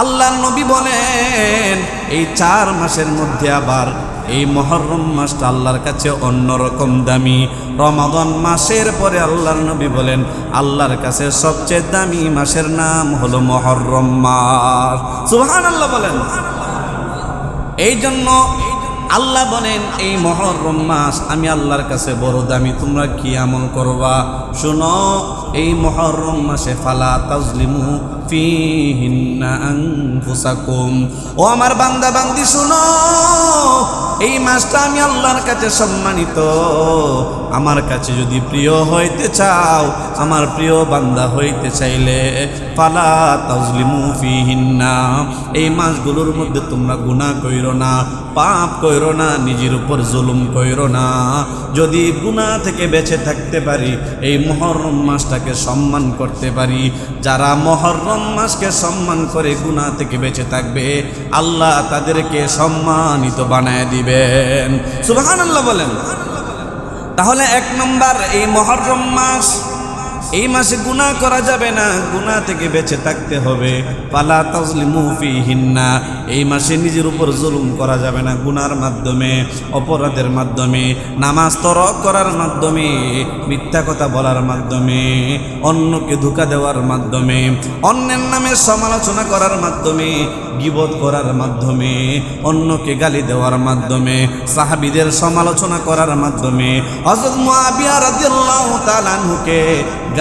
আল্লাহর নবী বলেন, এই চার মাসের মধ্যে আবার এই মহরম মাসটা আল্লাহর কাছে অন্যরকম দামি। রমাদন মাসের পরে আল্লাহর নবী বলেন, আল্লাহর কাছে সবচেয়ে দামি মাসের নাম হলো মহরম মাস। সুহান আল্লাহ বলেন। এই জন্য আল্লাহ বলেন, এই মহরম মাস আমি আল্লাহর কাছে বড় দামি, তোমরা কি আমল করবা? শোন, এই মহরম মাসে ফালা তাজলিমু ফিহিন্না আনফুসাকুম। ও আমার বান্দা, বান্দি, শুনো এই মাসটা আমি আল্লাহর কাছে সম্মানিত। আমার কাছে যদি প্রিয় হইতে চাও, আমার প্রিয় বান্দা হইতে চাইলে, ফালা তাজলিমু ফিহিন্না। এই মাসগুলোর মধ্যে তোমরা গুনাহ কইরো না, পাপ কইরো না, নিজের উপর জুলুম কইরো না। যদি গুনাহ থেকে বেঁচে থাকতে পারি, এই মহরম মাসটাকে সম্মান করতে পারি। যারা মহরম মাসকে সম্মান করে গুনাহ থেকে বেঁচে থাকবে, আল্লাহ তাদেরকে সম্মানিত বানায় দিবেন সুবাহ বলেন। তাহলে এক নম্বর এই মহরম মাস এই মাসে গুনাহ করা যাবে না, গুনাহ থেকে বেঁচে থাকতে হবে। পালা তাজলিমু ফিহিন্না, এই মাসে নিজের উপর জুলুম করা যাবে না গুনার মাধ্যমে, অপরাধের মাধ্যমে, নামাজ তরক করার মাধ্যমে, মিথ্যা কথা বলার মাধ্যমে, অন্যকে ধোকা দেওয়ার মাধ্যমে, অন্যের নামে সমালোচনা করার মাধ্যমে, গিবত করার মাধ্যমে, অন্যকে গালি দেওয়ার মাধ্যমে, সাহাবিদের সমালোচনা করার মাধ্যমে, হযরত মুআবিয়া রাদিয়াল্লাহু তাআলা আনহুকে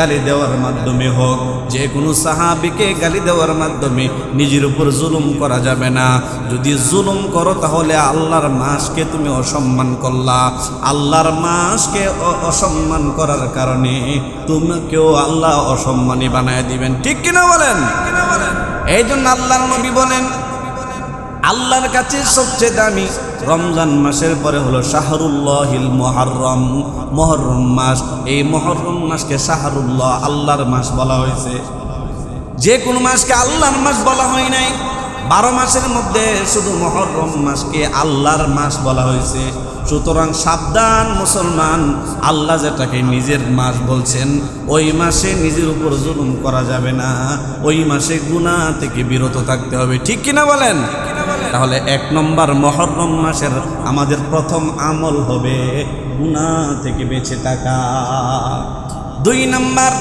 গালি দেওয়ার মাধ্যমে হোক, যে কোনো সাহাবিকে গালি দেওয়ার মাধ্যমে নিজের উপর জুলুম করা যাবে না। যদি জুলুম করো তাহলে আল্লাহর মাসকে তুমি অসম্মান করলা। আল্লাহর মাসকে অসম্মান করার কারণে তোমাকেও আল্লাহ অসম্মানী বানায় দিবেন। ঠিক কিনা বলেন? এই জন্য আল্লাহর নবী বলেন, আল্লাহর কাছে সবচেয়ে দামি রমজান মাসের পরে হলো শাহরুল্লাহিল মহরম মহরম মাস। এই মহরম মাসকে শাহরুল্লাহ আল্লাহর মাস বলা হয়েছে। যে কোনো মাসকে আল্লাহর মাস বলা হয় নাই। বারো মাসের মধ্যে শুধু মহরম মাসকে আল্লাহর মাস বলা হয়েছে। সুতরাং সাবধান মুসলমান, আল্লাহ যেটাকে নিজের মাস বলছেন, ওই মাসে নিজের উপর জুলুম করা যাবে না। ওই মাসে গুনাহ থেকে বিরত থাকতে হবে। ঠিক কিনা বলেন? তাহলে এক নম্বর মহরম মাসের আমাদের প্রথম আমল হবে গুনাহ থেকে বেঁচে থাকা। দুই নম্বর,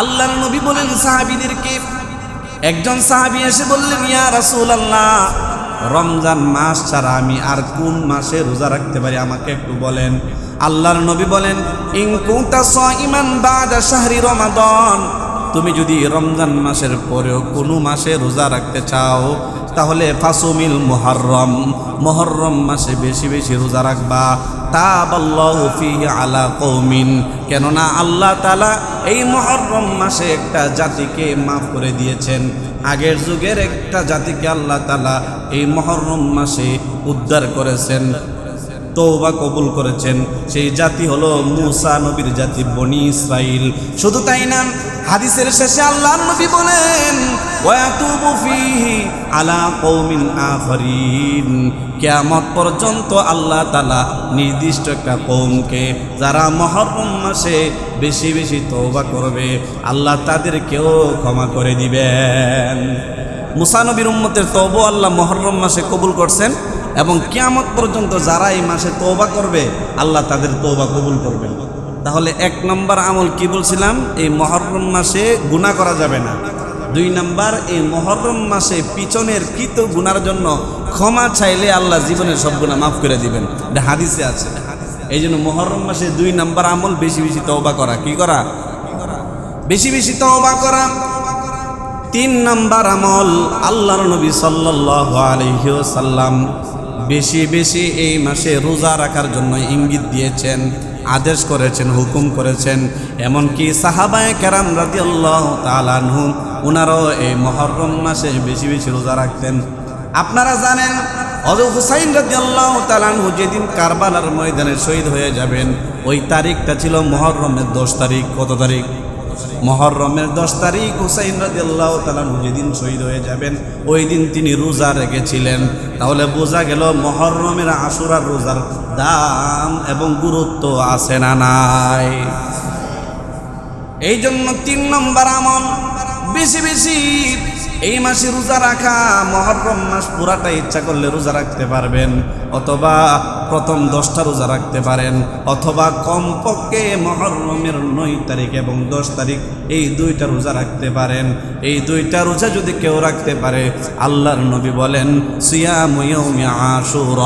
আল্লাহর নবী বলেন সাহাবীদেরকে, একজন সাহাবী এসে বললেন, ইয়া রাসূলুল্লাহ, রমজান মাস ছাড়া আমি আর কোন মাসে রোজা রাখতে পারি? আমাকে একটু বলেন। আল্লাহর নবী বলেন, ইন কুনতা সাইমান বাদা শাহরি রমাদান, তুমি যদি রমজান মাসের পরেও কোনো মাসে রোজা রাখতে চাও তাহলে ফাসুমিল মোহরম মোহরম মাসে বেশি বেশি রোজা রাখবা। আলা কৌমিন কেননা আল্লাহ তালা এই মহরম মাসে একটা জাতিকে মাফ করে দিয়েছেন। আগের যুগের একটা জাতিকে আল্লাহ তালা এই মহরম মাসে উদ্ধার করেছেন। তৌবা কবুল করেছেন। সেই জাতি হলো মুসা নবীর জাতি, বনি ইসরাইল। শুধু তাই না, হাদিসের শেষে আল্লাহ নবী বলেন আলা কওমিন আখরিন। কিয়ামত পর্যন্ত আল্লাহ তালা নির্দিষ্ট একটা কৌমকে যারা মুহররম মাসে বেশি বেশি তৌবা করবে, আল্লাহ তাদেরকেও ক্ষমা করে দিবেন। মুসা নবীর উম্মতের তওবা আল্লাহ মুহররম মাসে কবুল করছেন। এবং কেয়ামত পর্যন্ত যারা এই মাসে তৌবা করবে, আল্লাহ তাদের তৌবা কবুল করবেন। তাহলে এক নম্বর আমল কি বলছিলাম? এই মহরম মাসে গুনাহ করা যাবে না। দুই নম্বর, এই মহরম মাসে পিছনের কৃত গুনার জন্য ক্ষমা চাইলে আল্লাহ জীবনের সব গুণা মাফ করে দিবেন। এটা হাদিসে আছে। এই জন্য মহরম মাসে দুই নম্বর আমল বেশি বেশি তওবা করা। কি করা? বেশি বেশি তওবা করা। তিন নম্বর আমল আল্লাহর নবী সাল্লাল্লাহু আলাইহি ওয়াসাল্লাম বেশি বেশি এই মাসে রোজা রাখার জন্য ইঙ্গিত দিয়েছেন, আদেশ করেছেন, হুকুম করেছেন। এমনকি সাহাবায় কেরাম রাদিয়াল্লাহু তাআলা আনহু ওনারাও এই মহরম মাসে বেশি বেশি রোজা রাখতেন। আপনারা জানেন, হযরত হুসাইন রাদিয়াল্লাহু তাআলা আনহু যেদিন কারবালার ময়দানে শহীদ হয়ে যাবেন, ওই তারিখটা ছিল মহরমের দশ তারিখ, কত তারিখ? মহরমের দশ তারিখ হুসাইন রাজিয়াল্লাহ তাআলা যেদিন শহীদ হয়ে যাবেন, ওই দিন তিনি রোজা রেখেছিলেন। তাহলে বোঝা গেল মহরমের আশুরার রোজার দাম এবং গুরুত্ব আছে না নাই। এই জন্য তিন নম্বর আমল, বেশি বেশি এই মাসে রোজা রাখা মহরম মাস পুরাটা ইচ্ছা করলে রোজা রাখতে পারবেন, অথবা প্রথম দশটা রোজা রাখতে পারেন, অথবা কমপক্ষে মহরমের নয় তারিখ এবং দশ তারিখ এই দুইটা রোজা রাখতে পারেন। এই দুইটা রোজা যদি কেউ রাখতে পারে, আল্লাহর নবী বলেন সিয়ামুয়মি আশুর,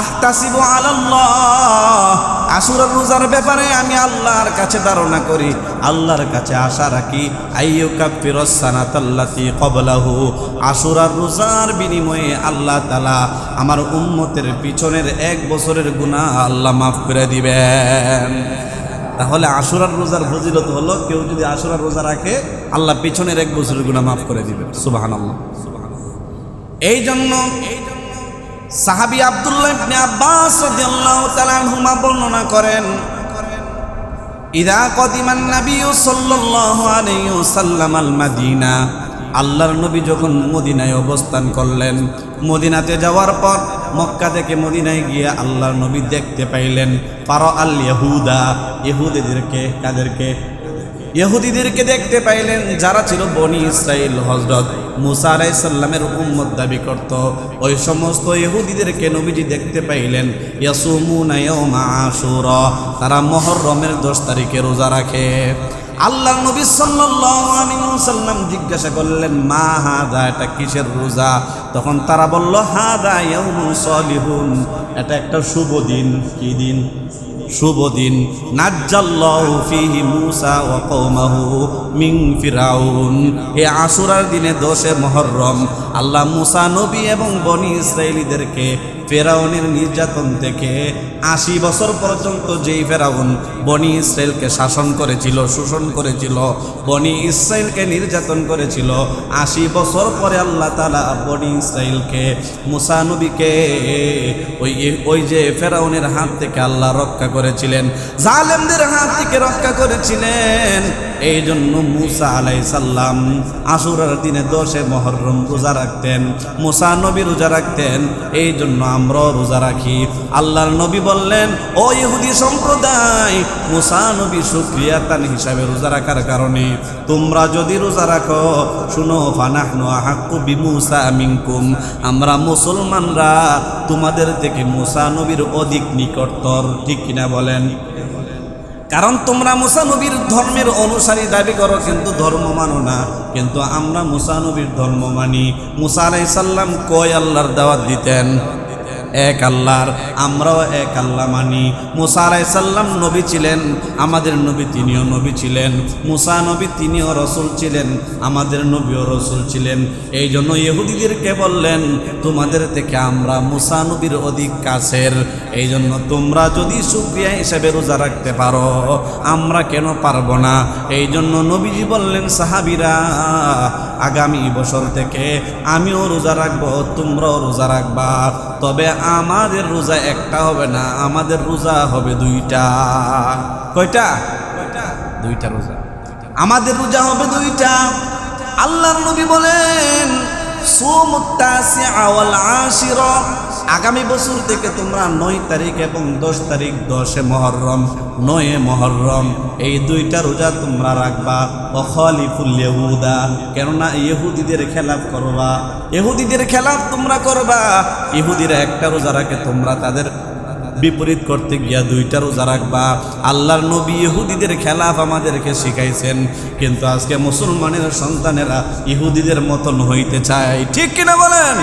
আহতাসিবু আলাল্লাহ। আশুরার রোজার ব্যাপারে আমি আল্লাহর কাছে ধারণা করি। আল্লাহর কাছে আশা রাখি আইয়ু কাফিরস সানাতাল্লাতি কবলাহু আশুরার রোজার বিনিময়ে আল্লাহ তালা আমার উম্মতের পিছনের এক বছরের গুনাহ আল্লাহ মাফ করে দিবেন। তাহলে আশুরার রোজার ফজিলত হলো, কেউ যদি আশুরার রোজা রাখে, আল্লাহ পিছনের এক বছরের গুনাহ মাফ করে দিবেন। সুবাহান আল্লাহ এই জন্য সাহাবি আব্দুল্লাহ ইবনে আব্বাস রাদিয়াল্লাহু তাআলা আনহুমা বর্ণনা করেন, ইদা কদিমান নবী সাল্লাল্লাহু আলাইহি ওয়াসাল্লাম আল মাদিনা আল্লাহর নবী যখন মদিনায় অবস্থান করলেন, মদিনাতে যাওয়ার পর মক্কা থেকে মদিনায় গিয়ে আল্লাহর নবী দেখতে পাইলেন পার আল ইহুদা ইহুদিদেরকে, কাদেরকে? ইহুদিদেরকে দেখতে পাইলেন যারা ছিল বনি ইসরাইল হজরত মুসা আলাইসাল্লামের উম্মত দাবি করত। ওই সমস্ত ইহুদিদেরকে নবীজি দেখতে পাইলেন, ইয়াসুমুনা ইয়াউমা আশুরা, তারা মুহররমের 10 তারিখে রোজা রাখে। আল্লাহ নবী ওয়াসাল্লাম জিজ্ঞাসা করলেন, মা হাদা, এটা কিসের রোজা? তখন তারা বলল, হাদা এটা একটা শুভ দিন। কি দিন? শুভ দিন। মিন ফিরাউন। আশুরার দিনে দোষে মহরম। আল্লাহ মুসা নবী এবং বনি ইসরায়েলীদেরকে ফেরাউনের নির্যাতন থেকে আশি বছর পর্যন্ত যেই ফেরাউন বনি ইসরায়েলকে শাসন করেছিল, শোষণ করেছিল, বনি ইসরায়েলকে নির্যাতন করেছিল, আশি বছর পরে আল্লাহ তালা বনি ইসরায়েলকে, মুসা নবীকে, ওই ওই যে ফেরাউনের হাত থেকে আল্লাহ রক্ষা করেছিলেন, জালেমদের হাত থেকে রক্ষা করেছিলেন। এই জন্য মুসা আলাই সাল্লাম আশুরার দিনে দশে মহরম রোজা রাখতেন, মুসা নবী রোজা রাখতেন এই জন্য আমরাও রোজা রাখি। আল্লাহর নবী বললেন, ও ইহুদি সম্প্রদায়, মুসা নবী সুক্রিয়া তান হিসাবে রোজা রাখার কারণে তোমরা যদি রোজা রাখো, শুনো, ফানাহনু হাক্কু বিমুসা মিনকুম। আমরা মুসলমানরা তোমাদের থেকে মুসা নবীর অধিক নিকটতর, ঠিক কিনা বলেন? কারণ তোমরা মুসানবীর ধর্মের অনুসারী, দাবি করো, কিন্তু ধর্ম মানো না। কিন্তু আমরা মুসানবীর ধর্ম মানি। মুসা আলাইসাল্লাম কয় আল্লাহর দাওয়াত দিতেন? এক আল্লাহর, আমরাও এক আল্লাহ মানি। মুসা আলাইসাল্লাম নবী ছিলেন, আমাদের নবী তিনিও নবী ছিলেন, মুসা নবী তিনিও রসুল ছিলেন, আমাদের নবীও রসুল ছিলেন। এই জন্য ইহুদিদেরকে বললেন, তোমাদের থেকে আমরা মুসা নবীর অধিক কাছের। এই জন্য তোমরা যদি সুক্রিয়া হিসেবে রোজা রাখতে পারো, আমরা কেন পারব না? এই জন্য নবীজি বললেন, সাহাবিরা আগামী বছর থেকে আমিও রোজা রাখব তোমরাও রোজা রাখবা। তবে আমাদের রোজা একটা হবে না আমাদের রোজা হবে দুইটা। কয়টা? দুইটা রোজা। আমাদের রোজা হবে দুইটা। আল্লাহর নবী বলেন আগামী বছর থেকে তোমরা নয় তারিখ এবং দশ তারিখ দশে মহরম, নয়ে মহরম, এই দুইটা রোজা তোমরা রাখবা। অখলিফুল ইহুদা, কেননা ইহুদিদের খেলাফ করবা। ইহুদিদের খেলাফ তোমরা করবা। ইহুদিরা একটা রোজা রাখে, তোমরা তাদের বিপরীত করতে গিয়া দুইটা রোজা রাখবা। আল্লাহর নবী ইহুদিদের খেলাফ আমাদেরকে শিখাইছেন, কিন্তু আজকে মুসলমানের সন্তানেরা ইহুদিদের মতন হইতে চায়। ঠিক কিনা বলেন?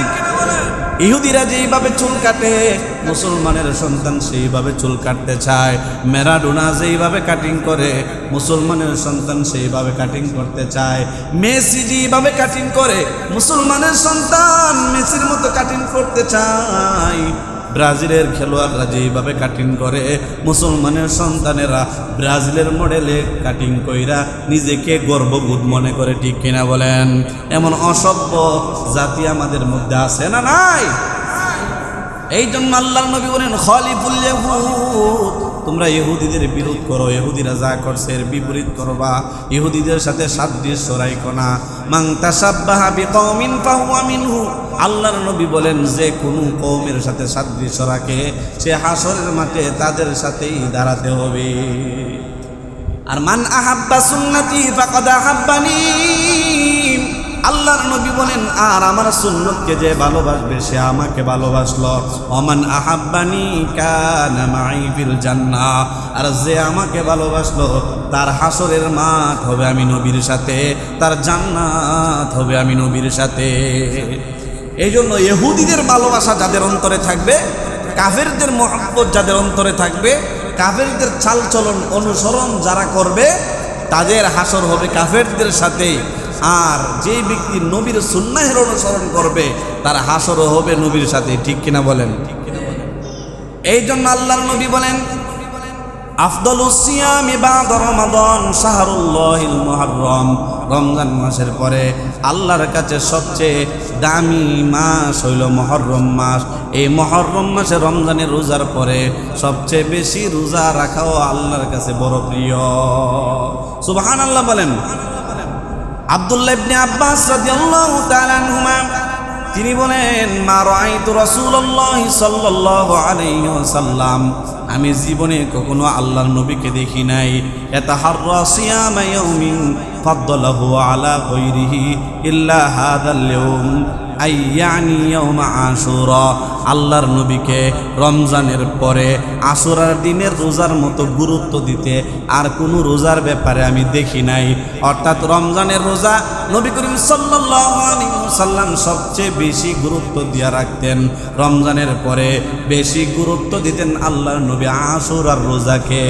ইহুদিরা যেইভাবে চুল কাটে, মুসলমানের সন্তান সেইভাবে চুল কাটতে চায়। মেরাডোনা যেইভাবে কাটিং করে, মুসলমানের সন্তান সেইভাবে কাটিং করতে চায়। মেসি যেইভাবে কাটিং করে, মুসলমানের সন্তান মেসির মতো কাটিং করতে চায়। ব্রাজিলের খেলোয়াড়রা যেইভাবে কাটিং করে, মুসলমানের সন্তানেরা ব্রাজিলের মডেলে কাটিং কইরা নিজেকে গর্ববোধ মনে করে, ঠিক কিনা বলেন? এমন অসভ্য জাতি আমাদের মধ্যে আছে না নাই? এই জন্য আল্লাহ নবী বলেন খলিফুল তোমরা ইহুদিদের বিরোধ করো, ইহুদিরা যা করছে এর বিপরীত করবা, ইহুদিদের সাথে সাদৃশ্য রাইখো না মাং তাসাব্বাহা বিকওমিন ফাহুয়া মিনহু। আল্লাহর নবী বলেন, যে কোনো কৌমের সাথে সাদৃশ্য রাখে সে হাসরের মাঠে তাদের সাথেই দাঁড়াতে হবে। আর মান আহাব্বা সুন্নতি ফাকাদ আহাব্বানি। আল্লাহর নবী বলেন, আর আমার সুন্নতকে যে ভালোবাসবে, সে আমাকে ভালোবাসলো। অমান আহাব্বানি কানা মাই ফিল জান্নাহ আর যে আমাকে ভালোবাসলো, তার হাসরের মাঠ হবে আমি নবীর সাথে, তার জান্নাত হবে আমি নবীর সাথে। এই জন্য ইহুদিদের ভালোবাসা যাদের অন্তরে থাকবে, কাফেরদের মহব্বত যাদের অন্তরে থাকবে, কাফেরদের চালচলন অনুসরণ যারা করবে, তাদের হাসর হবে কাফেরদের সাথে। আর যে ব্যক্তি নবীর সুন্নাহের অনুসরণ করবে, তার হাসরও হবে নবীর সাথে, ঠিক কিনা বলেন? এই জন্য আল্লাহর নবী বলেন, আফদল সিয়ামি বাদ রমাদন শাহরুল্লাহিল মুহররম। রমজান মাসের পরে আল্লাহর কাছে সবচেয়ে দামি মাস হইল মহরম মাস। এই মহরম মাসে রমজানের রোজার পরে সবচেয়ে বেশি রোজা রাখাও আল্লাহর কাছে বড় প্রিয়। সুবহান আল্লাহ বলেন আব্দুল্লাহ আব্বাস তিনি বলেন, মা আমি জীবনে কখনো আল্লাহর নবীকে দেখি নাই। ইয়াতাহাররা সিয়ামা ইয়াউমিন আলা আল্লাহর নবীকে রমজানের পরে আশুরার দিনের রোজার মতো গুরুত্ব দিতে আর কোনো রোজার ব্যাপারে আমি দেখি নাই। অর্থাৎ রমজানের রোজা নবী করিম ওয়াসাল্লাম সবচেয়ে বেশি গুরুত্ব দিয়ে রাখতেন। রমজানের পরে বেশি গুরুত্ব দিতেন আল্লাহর নবী আশুরার রোজাকে।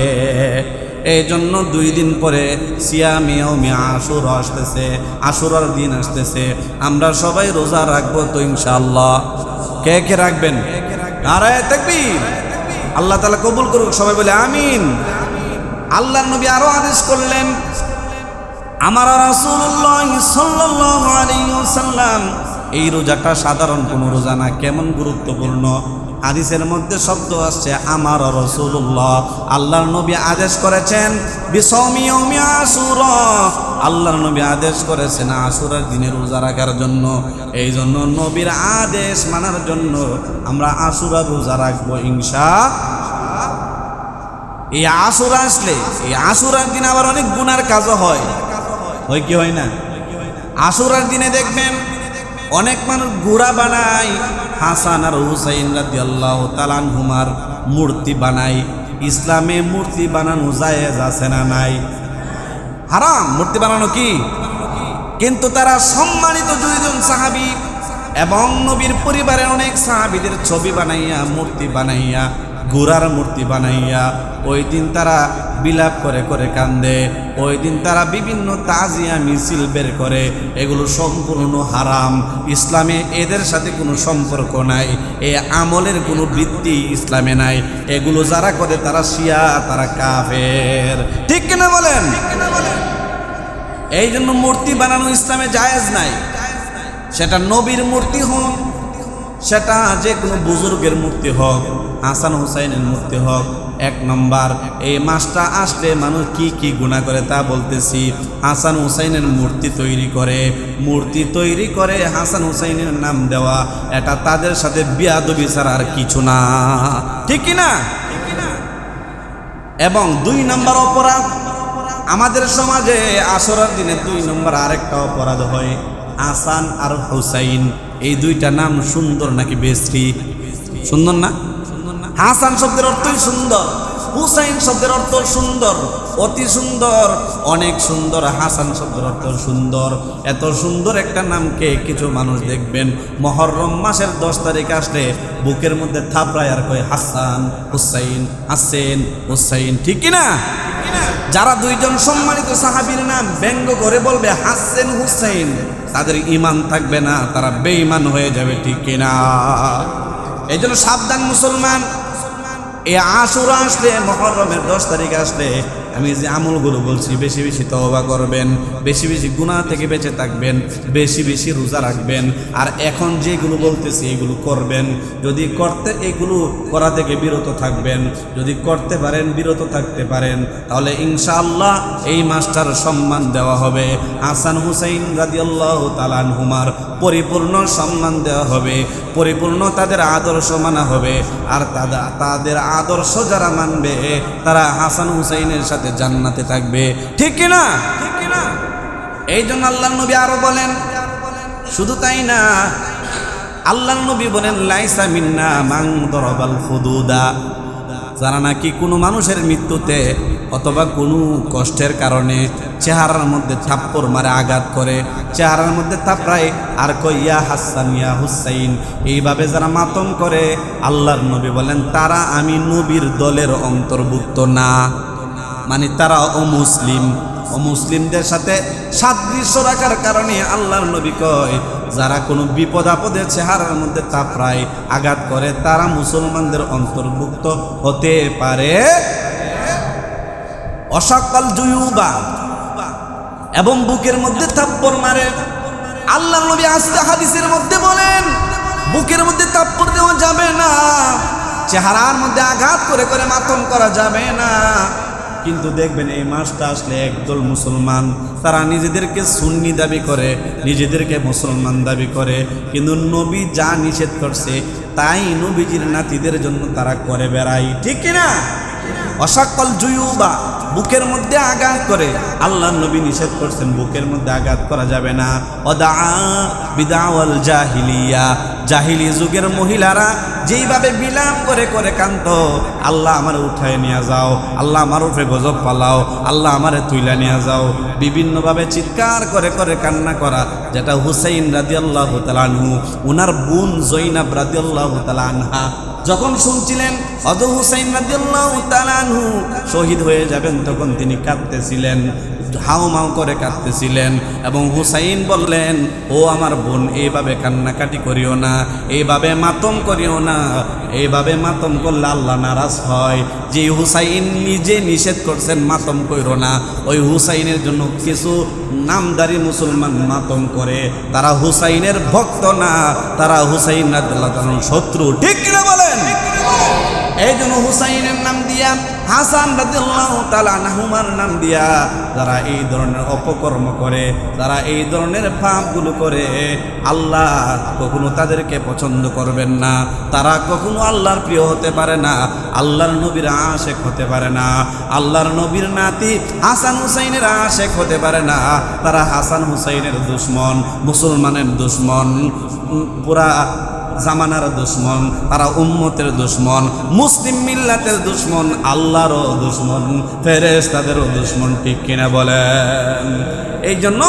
এই জন্য দুই দিন পরে সিয়ামিয়াও মিয়া আশুর আসতেছে, আশুরার দিন আসতেছে। আমরা সবাই রোজা রাখব তো ইনশাআল্লাহ। কে কে রাখবেন? আল্লাহ তাআলা কবুল করুক, সবাই বলে আমিন। আল্লাহর নবী আরও আদেশ করলেন, আমার এই রোজাটা সাধারণ কোনো রোজা না, কেমন গুরুত্বপূর্ণ? হাদিসের মধ্যে শব্দ আসছে, আমার রসুল্লাহ আল্লাহর নবী আদেশ করেছেন আসুর আল্লাহর নবী আদেশ করেছেন আসুরের দিনে রোজা রাখার জন্য। এই জন্য নবীর আদেশ মানার জন্য আমরা আসুরা রোজা রাখব ইনশা এই আসুরা আসলে, এই আসুরার দিনে আবার অনেক গুনার কাজও হয়। হয় কি হয় না? আসুরার দিনে দেখবেন অনেক মানুষ গুড়া বানায়। হাসান আর হুসাইন রাদি আল্লাহ তালানহুমার মূর্তি বানায়। ইসলামে মূর্তি বানানো জায়েজ আছে না নাই? হারাম, মূর্তি বানানো কি? কিন্তু তারা সম্মানিত দুইজন সাহাবি এবং নবীর পরিবারের অনেক সাহাবিদের ছবি বানাইয়া, মূর্তি বানাইয়া গুড়ার মূর্তি বানাইয়া, ওই দিন তারা বিলাপ করে করে কান্দে, ওই দিন তারা বিভিন্ন তাজিয়া মিছিল বের করে, এগুলো সম্পূর্ণ হারাম। ইসলামে এদের সাথে কোনো সম্পর্ক নাই, এ আমলের কোনো বৃত্তি ইসলামে নাই। এগুলো যারা করে তারা শিয়া, তারা কাফের। ঠিক কিনা বলেন? এই জন্য মূর্তি বানানো ইসলামে জায়েজ নাই। সেটা নবীর মূর্তি হোক সেটা যে কোনো বুজুর্গের মূর্তি হোক, হাসান হুসাইনের মূর্তি হোক, এক নম্বর। এই মাসটা আসলে মানুষ কি কি গুণা করে তা বলতেছি। হাসান হুসাইনের মূর্তি তৈরি করে, মূর্তি তৈরি করে হাসান হুসাইনের নাম দেওয়া, এটা তাদের সাথে বিয়াদবি ছাড়া আর কিছু না। ঠিক না? এবং দুই নম্বর অপরাধ, আমাদের সমাজে আসরার দিনে দুই নম্বর আরেকটা অপরাধ হয় আসান আর হুসাইন। এই দুইটা নাম সুন্দর নাকি বেশ্রী সুন্দর না? হাসান শব্দের অর্থই সুন্দর। হুসাইন শব্দের অর্থ সুন্দর। অতি সুন্দর, অনেক সুন্দর। হাসান শব্দের অর্থ সুন্দর। এত সুন্দর একটা নামকে কিছু মানুষ দেখবেন, মহরম মাসের দশ তারিখ আসলে বুকের মধ্যে থাপড়ায় আর কয়, হাসান, হুসাইন, হাসেন, হুসাইন। ঠিক কিনা? যারা দুইজন সম্মানিত সাহাবীর নাম ব্যঙ্গ করে বলবে, হাসেন, হুসাইন, তাদের ইমান থাকবে না, তারা বেঈমান হয়ে যাবে, ঠিক কিনা? এই জন্য সাবধান মুসলমান এই আশুরা আসলে মহরমের দশ তারিখ আসলে আমি যে আমলগুলো বলছি, বেশি বেশি তওবা করবেন, বেশি বেশি গুনাহ থেকে বেঁচে থাকবেন, বেশি বেশি রোজা রাখবেন, আর এখন যেগুলো বলতেছি এগুলো করবেন। যদি করতে এগুলো করা থেকে বিরত থাকবেন, যদি করতে পারেন, বিরত থাকতে পারেন, তাহলে ইনশাআল্লাহ এই মাসটার সম্মান দেওয়া হবে। হাসান হুসাইন রাদিয়াল্লাহু তালান হুমার পরিপূর্ণ সম্মান দেওয়া হবে, পরিপূর্ণ তাদের আদর্শ মানা হবে, আর তাদের আদর্শ যারা মানবে, তারা হাসান হুসাইনের সাথে জান্নাতে থাকবে। ঠিক কিনা ঠিক কিনা এই জন্য আল্লাহ নবী আরও বলেন, শুধু তাই না আল্লাহ নবী বলেন, লাইসা মিন্না মাং দরবাল ফুদুদা যারা নাকি কোনো মানুষের মৃত্যুতে অথবা কোনো কষ্টের কারণে চেহারার মধ্যে থাপ্পড় মারে, আঘাত করে, চেহারার মধ্যে থাপড়ায়, আর কই ইয়া হাসান, ইয়া হুসাইন, এইভাবে যারা মাতম করে, আল্লাহর নবী বলেন, তারা আমি নবীর দলের অন্তর্ভুক্ত না। মানে তারা অমুসলিম অমুসলিমদের সাথে সাদৃশ্য রাখার কারণে আল্লাহর নবী কয়, যারা কোনো বিপদ আপদে চেহারার মধ্যে তাপড়ায় আঘাত করে, তারা মুসলমানদের অন্তর্ভুক্ত হতে পারে। অসাকাল জুয়ুবা এবং বুকের মধ্যে থাপ্পড় মারে। আল্লাহ নবী আস্তে হাদিসের মধ্যে বলেন, বুকের মধ্যে থাপ্পড় দেওয়া যাবে না, চেহারার মধ্যে আঘাত করে করে মাতম করা যাবে না। কিন্তু দেখবেন এই মাসটা আসলে একদল মুসলমান, তারা নিজেদেরকে সুন্নি দাবি করে, নিজেদেরকে মুসলমান দাবি করে। কিন্তু নবী যা নিষেধ করছে, তাই নবীজির নাতিদের জন্য তারা করে বেড়ায়। ঠিক কিনা? অসাকল জুয়ুবা। বুকের মধ্যে আঘাত করে। আল্লাহ নবী নিষেধ করছেন, বুকের মধ্যে আঘাত করা যাবে না। অদা জাহিলিয়া। জাহিলি যুগের মহিলারা যেইভাবে বিলাপ করে করে কান্ত, আল্লাহ আমার উঠায় নিয়ে যাও, আল্লাহ আমার উঠে গজব পালাও, আল্লাহ আমারে তুইলা নিয়ে যাও। বিভিন্নভাবে চিৎকার করে করে কান্না করা, যেটা হুসাইন রাজি আল্লাহ তালানহু উনার বোন জৈনাব রাজি আল্লাহ আনহা যখন শুনছিলেন হজ হুসাইন রাজু শহীদ হয়ে যাবেন, তখন তিনি কাঁদতেছিলেন হাও মাও করে কাঁদতেছিলেন। এবং হুসাইন বললেন, ও আমার বোন, এইভাবে কান্নাকাটি করিও না, এইভাবে মাতম করিও না, এইভাবে মাতম করলে আল্লাহ নারাজ হয়। যে হুসাইন নিজে নিষেধ করছেন, মাতম করিও না। ওই হুসাইনের জন্য কিছু নামদারি মুসলমান মাতম করে। তারা হুসাইনের ভক্ত না, তারা হুসাইন শত্রু। ঠিক কিনা বলেন? এই জন্য হুসাইনের নাম দিয়া, হাসান নাহুমার নাম দিয়া যারা এই ধরনের অপকর্ম করে, যারা এই ধরনের পাপগুলো করে, আল্লাহ কখনো তাদেরকে পছন্দ করবেন না। তারা কখনো আল্লাহর প্রিয় হতে পারে না, আল্লাহর নবীর আশেক হতে পারে না, আল্লাহর নবীর নাতি হাসান হুসাইনের আশেক হতে পারে না। তারা হাসান হুসাইনের দুশ্মন, মুসলমানের দুশ্মন পুরা জামানার দুশ্মন, তারা উম্মতের দুশ্মন, মুসলিম মিল্লাতের দুশ্মন, আল্লাহরও দুশ্মন, ফেরেশতাদেরও দুশ্মন, ঠিক কিনা বলেন? এই জন্য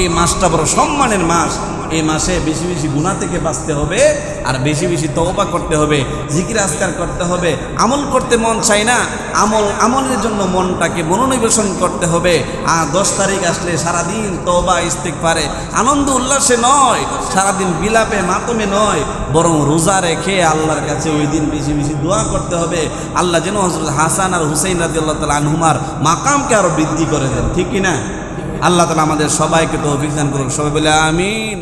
এই মাসটা বড় সম্মানের মাস। এই মাসে বেশি বেশি গুণা থেকে বাঁচতে হবে আর বেশি বেশি তওবা করতে হবে, জিকির আজকার করতে হবে, আমল করতে মন চাই না, আমল, আমলের জন্য মনটাকে মনোনিবেশন করতে হবে। আর দশ তারিখ আসলে সারাদিন তওবা ইস্তিক পারে আনন্দ উল্লাসে নয়, সারাদিন বিলাপে, মাতমে নয়, বরং রোজা রেখে আল্লাহর কাছে ওই দিন বেশি বেশি দোয়া করতে হবে। আল্লাহ যেন হজরত হাসান আর হুসাইন রাজি আল্লাহ তালা আনহুমার মাকামকে আরও বৃদ্ধি করে দেন, ঠিক কিনা? আল্লাহ তালা আমাদের সবাইকে তো অভিযান করুক, সবাই বলে আমিন।